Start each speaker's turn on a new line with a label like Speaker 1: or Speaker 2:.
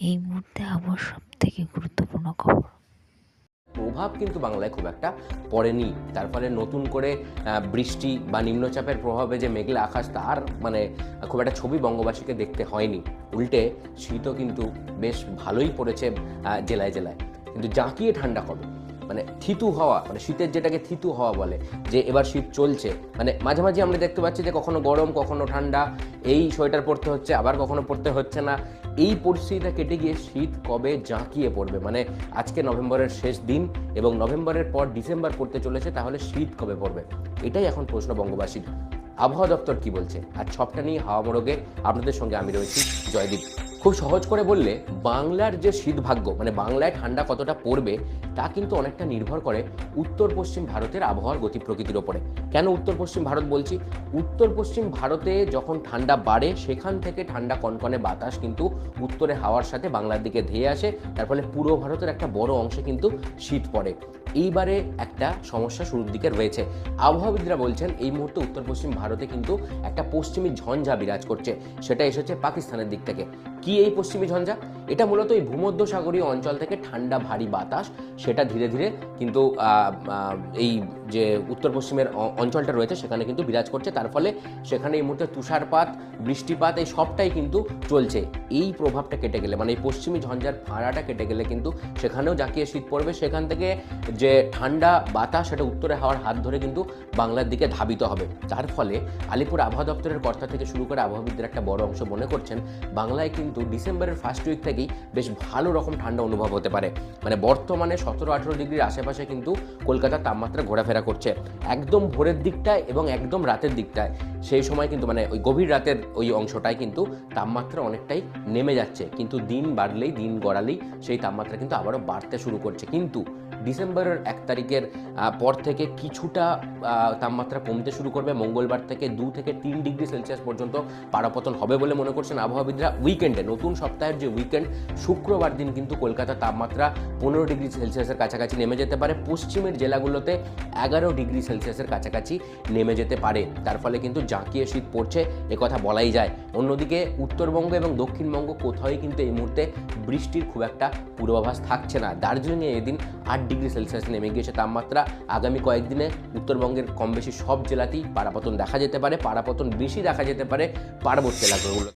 Speaker 1: এই মুহূর্তে আবহাওয়ার সব থেকে গুরুত্বপূর্ণ খবর।
Speaker 2: প্রভাব কিন্তু বাংলায় খুব একটা পড়েনি। তার ফলে নতুন করে বৃষ্টি বা নিম্নচাপের প্রভাবে যে মেঘলা আকাশ, তার মানে খুব একটা ছবি বঙ্গবাসীকে দেখতে হয়নি। উল্টে শীতও কিন্তু বেশ ভালোই পড়েছে জেলায় জেলায়। কিন্তু জাঁকিয়ে ঠান্ডা কবে? মানে থিতু হওয়া মানে শীতের যেটাকে থিতু হওয়া বলে, যে এবার শীত চলছে। মানে মাঝে মাঝে আমরা দেখতে পাচ্ছি যে কখনো গরম, কখনো ঠান্ডা, এই সোয়েটার পরতে হচ্ছে, আবার কখনো পরতে হচ্ছে না। এই পরিস্থিতিটা কেটে গিয়ে শীত কবে জাঁকিয়ে পড়বে? মানে আজকে নভেম্বরের শেষ দিন এবং নভেম্বরের পর ডিসেম্বর পড়তে চলেছে, তাহলে শীত কবে পড়বে? এটাই এখন প্রশ্ন বঙ্গবাসীর। আবহাওয়া দপ্তর কি বলছে? আর সবটা নিয়ে হাওয়া মোড়কে আপনাদের সঙ্গে আমি রয়েছি, জয়দীপ। খুব সহজ করে বললে, বাংলার যে শীত ভাগ্য মানে বাংলায় ঠান্ডা কতটা পড়বে, তা কিন্তু অনেকটা নির্ভর করে উত্তর পশ্চিম ভারতের আবহাওয়ার গতি প্রকৃতির ওপরে। কেন উত্তর পশ্চিম ভারত বলছি? উত্তর পশ্চিম ভারতে যখন ঠান্ডা বাড়ে, সেখান থেকে ঠান্ডা কনকনে বাতাস কিন্তু উত্তরে হাওয়ার সাথে বাংলার দিকে ধেয়ে আসে, তার ফলে পূর্ব ভারতের একটা বড় অংশে কিন্তু শীত পড়ে। এইবারে একটা সমস্যা শুরুর দিকে রয়েছে। আবহাওয়াবিদরা বলছেন, এই মুহূর্তে উত্তর পশ্চিম ভারতে কিন্তু একটা পশ্চিমী ঝঞ্ঝা বিরাজ করছে। সেটা এসেছে পাকিস্তানের দিক থেকে। কি এই পশ্চিমী ঝঞ্ঝা এটা মূলত এই ভূমধ্যসাগরীয় অঞ্চল থেকে ঠান্ডা, ভারী বাতাস, সেটা ধীরে ধীরে কিন্তু এই যে উত্তর পশ্চিমের অঞ্চলটা রয়েছে, সেখানে কিন্তু বিরাজ করছে। তার ফলে সেখানে এই মুহূর্তে তুষারপাত, বৃষ্টিপাত, এই সবটাই কিন্তু চলছে। এই প্রভাবটা কেটে গেলে মানে এই পশ্চিমী ঝঞ্ঝার ফাড়াটা কেটে গেলে কিন্তু সেখানেও জাঁকিয়ে শীত পড়বে। সেখান থেকে যে ঠান্ডা বাতাস, সেটা উত্তরে হাওয়ার হাত ধরে কিন্তু বাংলার দিকে ধাবিত হবে। তার ফলে আলিপুর আবহাওয়া দপ্তরের কর্তা থেকে শুরু করে আবহাওয়াবিদদের একটা বড় অংশ মনে করছেন, বাংলায় কিন্তু ডিসেম্বরের ফার্স্ট উইক থেকেই বেশ ভালো রকম ঠান্ডা অনুভব হতে পারে। মানে বর্তমানে সতেরো আঠেরো ডিগ্রির আশেপাশে কিন্তু কলকাতার তাপমাত্রা ঘোরাফেরা করছে। একদম ভোরের দিকটায় এবং একদম রাতের দিকটায়। সেই সময় কিন্তু মানে ওই গভীর রাতের ওই অংশটায় কিন্তু তাপমাত্রা অনেকটাই নেমে যাচ্ছে। কিন্তু দিন বাড়লেই, দিন গড়ালেই সেই তাপমাত্রা কিন্তু আবারও বাড়তে শুরু করছে। কিন্তু ডিসেম্বরের এক তারিখের পর থেকে কিছুটা তাপমাত্রা কমতে শুরু করবে। মঙ্গলবার থেকে দু থেকে তিন ডিগ্রি সেলসিয়াস পর্যন্ত পারাপতন হবে বলে মনে করছেন আবহাওয়াবিদরা উইকেন্ডে। নতুন সপ্তাহের যে উইকেন্ড, শুক্রবার দিন কিন্তু কলকাতার তাপমাত্রা পনেরো ডিগ্রি সেলসিয়াসের কাছাকাছি নেমে যেতে পারে। পশ্চিমের জেলাগুলোতে এগারো ডিগ্রি সেলসিয়াসের কাছাকাছি নেমে যেতে পারে। তার ফলে কিন্তু জাঁকিয়ে শীত পড়ছে কথা বলাই যায়। অন্যদিকে উত্তরবঙ্গ এবং দক্ষিণবঙ্গ কোথাওই কিন্তু এই মুহূর্তে বৃষ্টির খুব একটা পূর্বাভাস থাকছে না। দার্জিলিংয়ে এদিন আট ডিগ্রি সেলসিয়াস নেমে গিয়েছে তাপমাত্রা। আগামী কয়েকদিনে উত্তরবঙ্গের কম বেশি সব জেলাতেই পারাপতন দেখা যেতে পারে। পারাপতন বেশি দেখা যেতে পারে পার্বত্য এলাকাগুলো